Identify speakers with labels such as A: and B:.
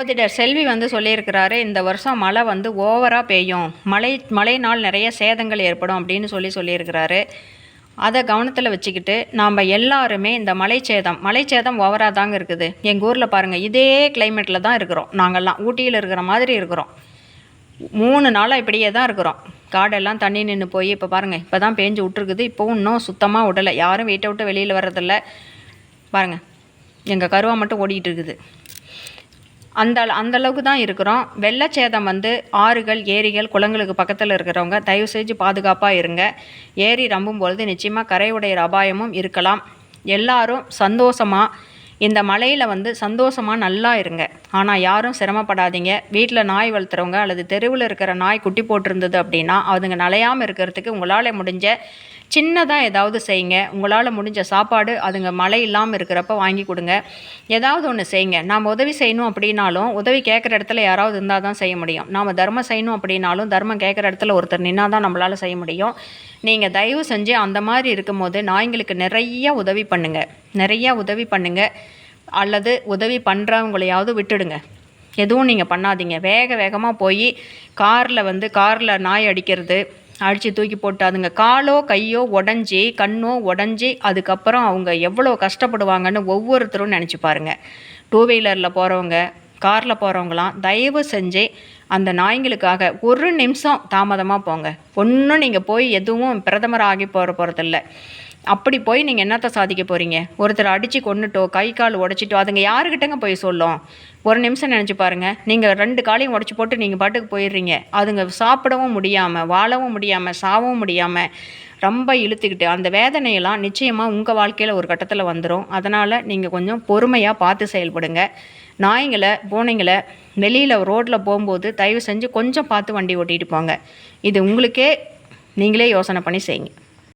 A: ஜோதிடர் செல்வி வந்து சொல்லியிருக்கிறாரு இந்த வருஷம் மழை வந்து ஓவராக பெய்யும். மழை மழைனால் நிறைய சேதங்கள் ஏற்படும் அப்படின்னு சொல்லி சொல்லியிருக்கிறாரு. அதை கவனத்தில் வச்சுக்கிட்டு நாம் எல்லாருமே இந்த மலை சேதம் மலை சேதம் ஓவராக தாங்க இருக்குது. எங்கள் ஊரில் பாருங்கள் இதே கிளைமேட்டில் தான் இருக்கிறோம். நாங்கள்லாம் ஊட்டியில் இருக்கிற மாதிரி இருக்கிறோம். மூணு நாளாக இப்படியே தான் இருக்கிறோம். காடெல்லாம் தண்ணி நின்று போய் இப்போ பாருங்கள் இப்போ தான் பேஞ்சு விட்ருக்குது இப்போவும் இன்னும் சுத்தமாக விடலை. யாரும் வீட்டை விட்டு வெளியில் வர்றதில்ல. பாருங்கள் எங்கள் கருவா மட்டும் ஓடிக்கிட்டு இருக்குது. அந்த அந்த அளவுக்கு தான் இருக்கிறோம். வெள்ளச்சேதம் வந்து ஆறுகள் ஏரிகள் குளங்களுக்கு பக்கத்தில் இருக்கிறவங்க தயவு செஞ்சு பாதுகாப்பாக இருங்க. ஏரி ரம்பும் பொழுது நிச்சயமாக கரை உடையிற அபாயமும் இருக்கலாம். எல்லாரும் சந்தோஷமாக இந்த மலையில் வந்து சந்தோஷமாக நல்லா இருங்க. ஆனால் யாரும் சிரமப்படாதீங்க. வீட்டில் நாய் வளர்த்துறவங்க அல்லது தெருவில் இருக்கிற நாய் குட்டி போட்டிருந்தது அப்படின்னா அதுங்க நலையாமல் இருக்கிறதுக்கு உங்களால் முடிஞ்ச சின்னதாக ஏதாவது செய்யுங்க. உங்களால் முடிஞ்ச சாப்பாடு அதுங்க மழை இல்லாமல் இருக்கிறப்ப வாங்கி கொடுங்க. ஏதாவது ஒன்று செய்யுங்க. நாம் உதவி செய்யணும் அப்படின்னாலும் உதவி கேட்குற இடத்துல யாராவது இருந்தால் தான் செய்ய முடியும். நாம் தர்மம் செய்யணும் அப்படின்னாலும் தர்மம் கேட்குற இடத்துல ஒருத்தர் நின்னா தான் நம்மளால் செய்ய முடியும். நீங்கள் தயவு செஞ்சு அந்த மாதிரி இருக்கும்போது நாய்ங்களுக்கு நிறைய உதவி பண்ணுங்கள் நிறைய உதவி பண்ணுங்கள் அல்லது உதவி பண்ணுறவங்களையாவது விட்டுடுங்க. எதுவும் நீங்கள் பண்ணாதீங்க. வேக வேகமாக போய் காரில் வந்து காரில் நாய் அடிக்கிறது அடித்து தூக்கி போட்டு அதுங்க காலோ கையோ உடஞ்சி கண்ணோ உடஞ்சி அதுக்கப்புறம் அவங்க எவ்வளோ கஷ்டப்படுவாங்கன்னு ஒவ்வொருத்தரும் நினச்சி பாருங்கள் டூ வீலரில் போகிறவங்க காரில் போகிறவங்களாம் தயவு செஞ்சு அந்த நாய்ங்களுக்காக ஒரு நிமிஷம் தாமதமாக போங்க. ஒன்றும் நீங்கள் போய் எதுவும் பிரதமர் ஆகி போகிற போகிறதில்ல அப்படி போய் நீங்கள் என்னத்தை சாதிக்க போகிறீங்க ஒருத்தர் அடித்து கொண்டுட்டோ கை கால் உடச்சிட்டோ அதுங்க யாருக்கிட்டங்க போய் சொல்லும்? ஒரு நிமிஷம் நினச்சி பாருங்கள் நீங்கள் ரெண்டு காலையும் உடச்சி போட்டு நீங்கள் பாட்டுக்கு போயிடுறீங்க. அதுங்க சாப்பிடவும் முடியாமல் வாழவும் முடியாமல் சாகவும் முடியாமல் ரொம்ப இழுத்துக்கிட்டு அந்த வேதனையெல்லாம் நிச்சயமாக உங்கள் வாழ்க்கையில் ஒரு கட்டத்தில் வந்துடும் அதனால் நீங்கள் கொஞ்சம் பொறுமையாக பார்த்து செயல்படுங்க. நாய்ங்களை பூனைங்களை வெளியில் ரோட்டில் போகும்போது தயவு செஞ்சு கொஞ்சம் பார்த்து வண்டி ஓட்டிகிட்டு போங்க. இது உங்களுக்கே நீங்களே யோசனை பண்ணி செய்யுங்க.